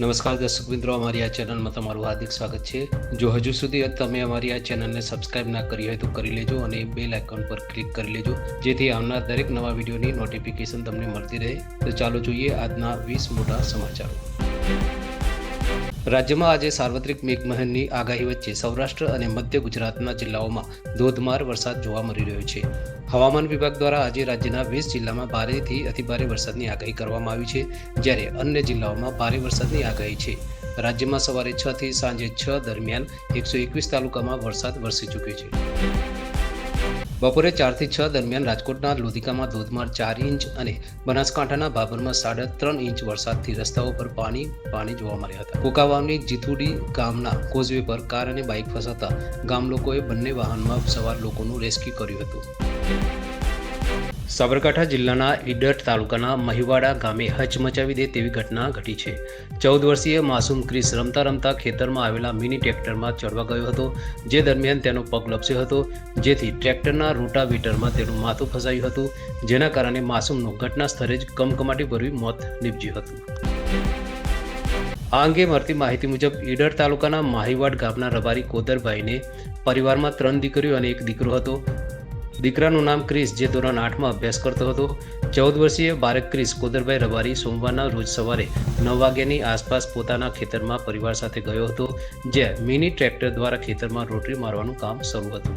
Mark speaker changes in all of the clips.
Speaker 1: નમસ્કાર દર્શક મિત્રો, અમારી આ ચેનલમાં તમારું હાર્દિક સ્વાગત છે. જો હજુ સુધી તમે અમારી આ ચેનલને સબસ્ક્રાઇબ ના કરી હોય તો કરી લેજો અને બેલ આઇકોન પર ક્લિક કરી લેજો, જેથી આવનાર દરેક નવા વિડીયોની નોટિફિકેશન તમને મળતી રહે. તો ચાલો જોઈએ આજના વીસ મોટા સમાચારો. રાજ્યમાં આજે સાર્વત્રિક મેઘમહેરની આગાહી વચ્ચે સૌરાષ્ટ્ર અને મધ્ય ગુજરાતના જિલ્લાઓમાં ધોધમાર વરસાદ જોવા મળી રહ્યો છે. હવામાન વિભાગ દ્વારા આજે રાજ્યના વીસ જિલ્લામાં ભારેથી અતિભારે વરસાદની આગાહી કરવામાં આવી છે, જ્યારે અન્ય જિલ્લાઓમાં ભારે વરસાદની આગાહી છે. રાજ્યમાં સવારે છ થી સાંજે છ દરમિયાન એકસો એકવીસ તાલુકામાં વરસાદ વરસી ચૂક્યો છે. બપોરે ચારથી છ દરમિયાન રાજકોટના લોધિકામાં ધોધમાર ચાર ઇંચ અને બનાસકાંઠાના ભાભરમાં સાડા ત્રણ ઇંચ વરસાદથી રસ્તાઓ પર પાણી પાણી જોવા મળ્યા હતા. કોકાવાવની જીથુડી ગામના કોઝવે પર કાર અને બાઇક ફસાતા ગામ લોકોએ બંને વાહનમાં સવાર લોકોનું રેસ્ક્યુ કર્યું હતું. સાબરકાંઠા જિલ્લાના ઈડર તાલુકાના મહિવાડા ગામે હચમચાવી દે તેવી ઘટના ઘટી છે. ચૌદ વર્ષીય માસૂમ ક્રિસ રમતા રમતા ખેતરમાં આવેલા મિની ટ્રેક્ટરમાં ચડવા ગયો હતો, જે દરમિયાન તેનો પગ લપસ્યો હતો, જેથી ટ્રેક્ટરના રોટાવીટરમાં તેનું માથું ફસાયું હતું, જેના કારણે માસૂમનું ઘટના સ્થળે જ કમકમાટી ભર્યું મોત નીપજ્યું હતું. આ અંગે મળતી માહિતી મુજબ ઈડર તાલુકાના માહીવાડ ગામના રબારી કોદરભાઈને પરિવારમાં ત્રણ દીકરીઓ અને એક દીકરો હતો. દીકરાનું નામ ક્રિસ, જે ધોરણ આઠમાં અભ્યાસ કરતો હતો. ચૌદ વર્ષીય બાળક ક્રિસ કોદરભાઈ રબારી સોમવારના રોજ સવારે નવ વાગ્યાની આસપાસ પોતાના ખેતરમાં પરિવાર સાથે ગયો હતો, જ્યાં મિની ટ્રેક્ટર દ્વારા ખેતરમાં રોટરી મારવાનું કામ શરૂ હતું.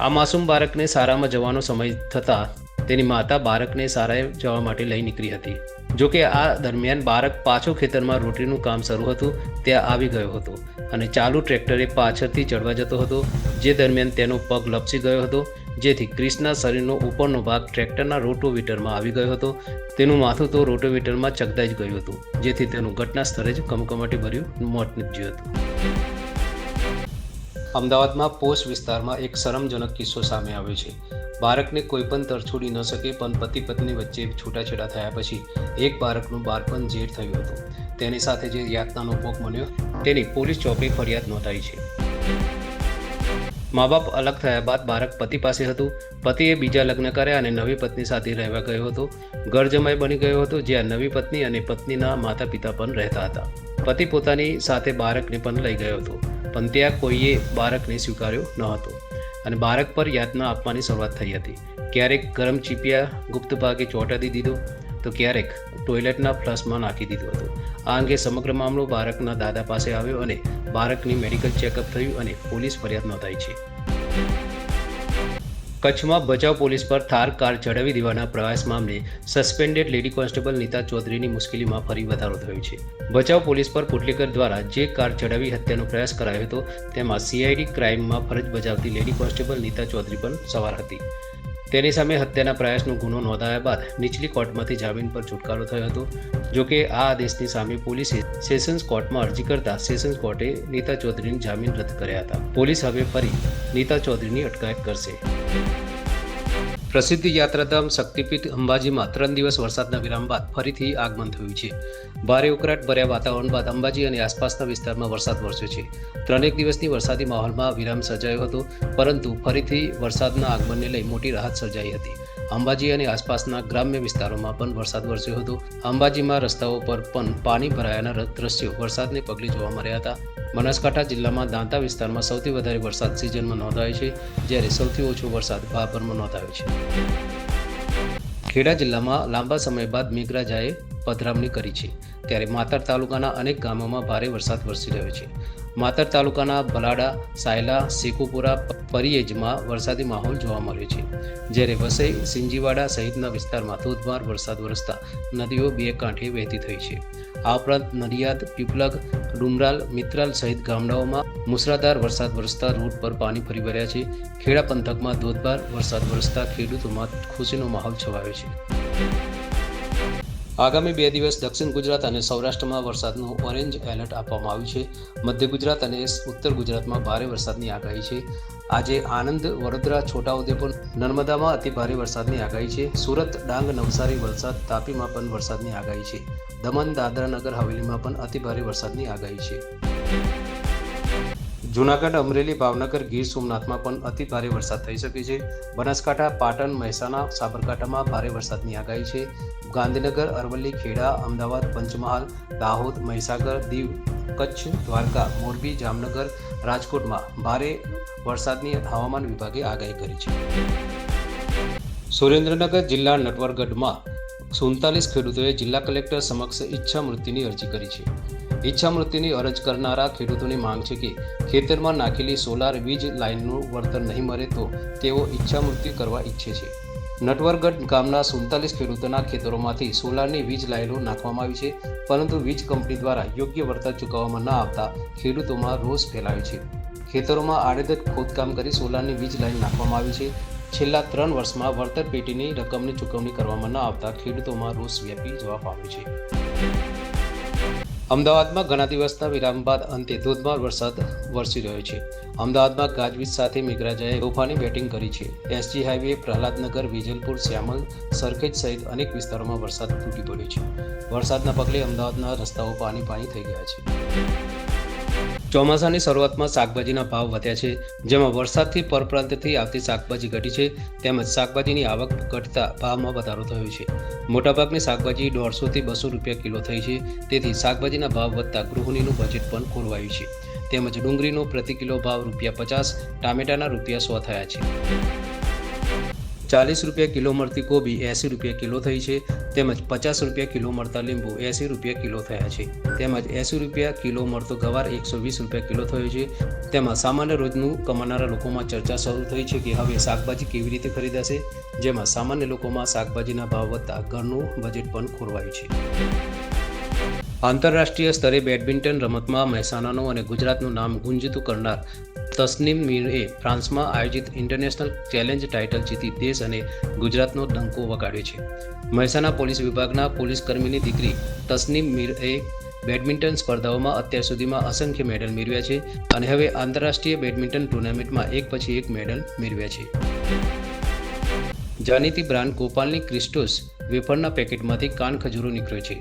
Speaker 1: આ માસૂમ બાળકને સારામાં જવાનો સમય થતાં તેની માતા બાળકને સારાએ જવા માટે લઈ નીકળી હતી. જો કે આ દરમિયાન બાળક પાછો ખેતરમાં રોટલીનું કામ શરૂ હતું, ત્યાં આવી ગયો હતો અને ચાલુ ટ્રેક્ટરે પાછળથી ચડવા જતો હતો, જે દરમિયાન તેનો પગ લપસી ગયો હતો, જેથી ક્રિસના શરીરનો ઉપરનો ભાગ ટ્રેક્ટરના રોટોવીટરમાં આવી ગયો હતો. તેનું માથું તો રોટોવીટરમાં ચગદાઈ જ ગયું હતું, જેથી તેનું ઘટના સ્થળે જ કમકમાટી ભર્યું મોત નીપજ્યું હતું. અમદાવાદમાં પોસ્ટ વિસ્તારમાં એક શરમજનક કિસ્સો સામે આવ્યો છે. બાળકને કોઈ પણ તરછોડી ન શકે, પણ પતિ પત્ની વચ્ચે છૂટાછેડા થયા પછી એક બાળકનું બાળપણ ઝેર થયું હતું. તેની સાથે જે યાતનાનો ભોગ બન્યો, તેની પોલીસ ચોકે ફરિયાદ નોંધાઈ છે. મા બાપ અલગ થયા બાદ બાળક પતિ પાસે હતું. પતિએ બીજા લગ્ન કર્યા અને નવી પત્ની સાથે રહેવા ગયો હતો. ઘર જમાઈ બની ગયો હતો, જ્યાં નવી પત્ની અને પત્નીના માતા પિતા પણ રહેતા હતા. પતિ પોતાની સાથે બાળકને પણ લઈ ગયો હતો, પણ ત્યાં કોઈએ બાળકને સ્વીકાર્યો ન હતો અને બાળક પર યાતના આપવાની શરૂઆત થઈ હતી. ક્યારેક ગરમ ચીપિયા ગુપ્ત ભાગે ચોંટાડી દીધો, તો ક્યારેક ટોયલેટના ફ્લશમાં નાખી દીધો હતો. આ અંગે સમગ્ર મામલો બાળકના દાદા પાસે આવ્યો અને બાળકની મેડિકલ ચેકઅપ થયું અને પોલીસ ફરિયાદ નોંધાઈ છે. કચ્છમાં બચાવ પોલીસ પર થાર કાર ચડાવી દેવાના પ્રયાસ મામલે સસ્પેન્ડેડ લેડી કોન્સ્ટેબલ નીતા ચૌધરીની મુશ્કેલીમાં ફરી વધારો થયો છે. બચાવ પોલીસ પર પુટલીકર દ્વારા જે કાર ચડાવી હત્યાનો પ્રયાસ કરાયો હતો, તેમાં સીઆઈડી ક્રાઇમમાં ફરજ બજાવતી લેડી કોન્સ્ટેબલ નીતા ચૌધરી પણ સવાર હતી. તેની સામે હત્યાના પ્રયાસનો ગુનો નોંધાયા બાદ નીચલી કોર્ટમાંથી જામીન પર છુટકારો થયો હતો. જો કે આ આદેશની સામે પોલીસે સેશન્સ કોર્ટમાં અરજી કરતા સેશન્સ કોર્ટે નીતા ચૌધરીની જામીન રદ કર્યા હતા. પોલીસ હવે ફરી નીતા ચૌધરીની અટકાયત કરશે. પ્રસિદ્ધ યાત્રાધામ શક્તિપીઠ અંબાજીમાં ત્રણ દિવસ વરસાદના વિરામ બાદ ફરીથી આગમન થયું છે. ભારે ઉકળાટ ભર્યા વાતાવરણ બાદ અંબાજી અને આસપાસના વિસ્તારમાં વરસાદ વરસ્યો છે. ત્રણેક દિવસની વરસાદી માહોલમાં વિરામ સર્જાયો હતો, પરંતુ ફરીથી વરસાદના આગમનને લઈ મોટી રાહત સર્જાઈ હતી. અંબાજી અને આસપાસના ગ્રામ્ય વિસ્તારોમાં પણ વરસાદ વરસ્યો હતો. અંબાજીમાં રસ્તાઓ પર પણ પાણી ભરાયાના દ્રશ્યો વરસાદને પગલે જોવા મળ્યા હતા. બનાસકાંઠા જિલ્લામાં દાંતા વિસ્તારમાં સૌથી વધારે વરસાદ સિઝનમાં નોંધાયો છે, જ્યારે સૌથી ઓછો વરસાદ ભાભરમાં નોંધાયો છે. ખેડા જિલ્લામાં લાંબા સમય બાદ મેઘરાજાએ પધરામણી કરી છે, ત્યારે માતર તાલુકાના અનેક ગામોમાં ભારે વરસાદ વરસી રહ્યો છે. માતર તાલુકાના બલાડા સાયલા, શેખુપુરા પરિયેજમાં વરસાદી માહોલ જોવા મળ્યો છે. જ્યારે વસઈ, સિંજીવાડા સહિતના વિસ્તારમાં ધોધમાર વરસાદ વરસતા નદીઓ બે કાંઠે વહેતી થઈ છે. આ ઉપરાંત નડિયાદ, પીપલગ, ડુમરાલ, મિત્રાલ સહિત ગામડાઓમાં મુસળાધાર વરસાદ વરસતા રોડ પર પાણી ફરી વળ્યા છે. ખેડા પંથકમાં ધોધમાર વરસાદ વરસતા ખેડૂતોમાં ખુશીનો માહોલ છવાયો છે. આગામી બે દિવસ દક્ષિણ ગુજરાત અને સૌરાષ્ટ્રમાં વરસાદનું ઓરેન્જ એલર્ટ આપવામાં આવ્યું છે. મધ્ય ગુજરાત અને ઉત્તર ગુજરાતમાં ભારે વરસાદની આગાહી છે. આજે આનંદ વડોદરા, છોટાઉદેપુર, નર્મદામાં અતિ ભારે વરસાદની આગાહી છે. સુરત, ડાંગ, નવસારી વલસાડ તાપીમાં પણ વરસાદની આગાહી છે. દમણ, દાદરા નગર, હવેલીમાં પણ અતિ ભારે વરસાદની આગાહી છે. જૂનાગઢ, અમરેલી, ભાવનગર, ગીર સોમનાથમાં પણ અતિ ભારે વરસાદ થઈ શકે છે. બનાસકાંઠા, પાટણ, મહેસાણા, સાબરકાંઠામાં ભારે વરસાદની આગાહી છે. ગાંધીનગર, અરવલ્લી, ખેડા, અમદાવાદ, પંચમહાલ, દાહોદ, મહીસાગર, દીવ, કચ્છ, દ્વારકા, મોરબી, જામનગર, રાજકોટમાં ભારે વરસાદની હવામાન વિભાગે આગાહી કરી છે. સુરેન્દ્રનગર જિલ્લા નટવરગઢમાં સુડતાલીસ ખેડૂતોએ જિલ્લા કલેક્ટર સમક્ષ ઈચ્છા મૃત્યુની અરજી કરી છે. ઈચ્છા મૃત્યુની અરજ કરનારા ખેડૂતોની માંગ છે કે ખેતરમાં નાખેલી સોલાર વીજ લાઇનનું વળતર નહીં મળે તો તેઓ ઈચ્છા મૃત્યુ કરવા ઈચ્છે છે. નટવરગઢ ગામના સુડતાલીસ ખેડૂતોના ખેતરોમાંથી સોલારની વીજ લાઇનો નાખવામાં આવી છે, પરંતુ વીજ કંપની દ્વારા યોગ્ય વળતર ચૂકવવામાં ન આવતા ખેડૂતોમાં રોષ ફેલાયો છે. ખેતરોમાં આડેધડ ખોદકામ કરી સોલારની વીજ લાઇન નાખવામાં આવી છે. છેલ્લા ત્રણ વર્ષમાં વળતર પેટીની રકમની ચૂકવણી કરવામાં ન આવતા ખેડૂતોમાં રોષ વ્યાપી જવા પામ્યો છે. અમદાવાદમાં ઘણા દિવસના વિરામ બાદ અંતે ધોધમાર વરસાદ વરસી રહ્યો છે. અમદાવાદમાં ગાજવીજ સાથે મેઘરાજાએ તોફાની બેટિંગ કરી છે. એસજી હાઈવે, પ્રહલાદનગર, વિજલપુર, શ્યામલ, સરખેજ સહિત અનેક વિસ્તારોમાં વરસાદ તૂટી પડ્યો છે. વરસાદના પગલે અમદાવાદના રસ્તાઓ પાણી પાણી થઈ ગયા છે. ચોમાસાની શરૂઆતમાં શાકભાજીના ભાવ વધ્યા છે, જેમાં વરસાદથી પરપ્રાંતથી આવતી શાકભાજી ઘટી છે, તેમજ શાકભાજીની આવક ઘટતા ભાવમાં વધારો થયો છે. મોટાભાગની શાકભાજી દોઢસોથી બસો રૂપિયા કિલો થઈ છે, તેથી શાકભાજીના ભાવ વધતા ગૃહિણીનું બજેટ પણ ખોરવાયું છે. તેમજ ડુંગળીનો પ્રતિ કિલો ભાવ રૂપિયા પચાસ, ટામેટાના રૂપિયા સો થયા છે. ચાલીસ રૂપિયા કિલો મળતી કોબી એંસી રૂપિયા કિલો થઈ છે. તેમજ પચાસ રૂપિયા કિલો મળતા લીંબુ એંસી રૂપિયા કિલો થયા છે. તેમજ એંસી રૂપિયા કિલો મળતો ગવાર એકસો વીસ રૂપિયા કિલો થયો છે. તેમાં સામાન્ય રોજનું કમાનારા લોકોમાં ચર્ચા શરૂ થઈ છે કે હવે શાકભાજી કેવી રીતે ખરીદાશે? જેમાં સામાન્ય લોકોમાં શાકભાજીના ભાવ વધતા ઘરનું બજેટ પણ ખોરવાયું છે. આંતરરાષ્ટ્રીય સ્તરે બેડમિન્ટન રમતમાં મહેસાણાનું અને ગુજરાતનું નામ ગુંજતું કરનાર તસ્નીમ મીરે ફ્રાન્સમાં આયોજિત ઇન્ટરનેશનલ ચેલેન્જ ટાઇટલ જીતી દેશ અને ગુજરાતનો ડંકો વગાડ્યો છે. મહેસાણા પોલીસ વિભાગના પોલીસ કર્મીની દીકરી તસ્નીમ મીરએ બેડમિન્ટન સ્પર્ધાઓમાં અત્યાર સુધીમાં અસંખ્ય મેડલ મેળવ્યા છે અને હવે આંતરરાષ્ટ્રીય બેડમિન્ટન ટુર્નામેન્ટમાં એક પછી એક મેડલ મેળવ્યા છે. જાણીતી બ્રાન્ડ ગોપાલની ક્રિસ્ટોસ વેફરના પેકેટમાંથી કાન ખજૂરો નીકળ્યો છે.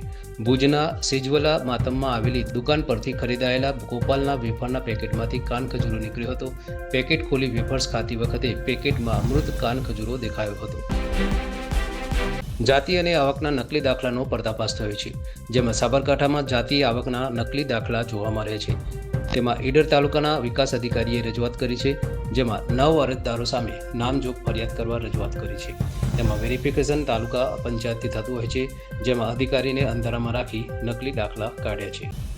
Speaker 1: ભુજના સિજવલા માતમમાં આવેલી દુકાન પરથી ખરીદાયેલા ગોપાલના વેફરના પેકેટમાંથી કાન ખજૂરો નીકળ્યો હતો. પેકેટ ખોલી વેફર્સ ખાતી વખતે પેકેટમાં મૃત કાન ખજૂરો દેખાયો હતો. જાતિ અને આવકના નકલી દાખલાનો પર્દાફાશ થયો છે, જેમાં સાબરકાંઠામાં જાતિ આવકના નકલી દાખલા જોવા મળે છે. તેમાં ઈડર તાલુકાના વિકાસ અધિકારીએ રજૂઆત કરી છે. જેમાં નવ અરજદારો સામે નામજોગ ફરિયાદ કરવા રજૂઆત કરી છે. તેમાં વેરિફિકેશન તાલુકા પંચાયતથી થતું હોય છે, જેમાં અધિકારીને અંધારામાં રાખી નકલી દાખલા કાઢ્યા છે.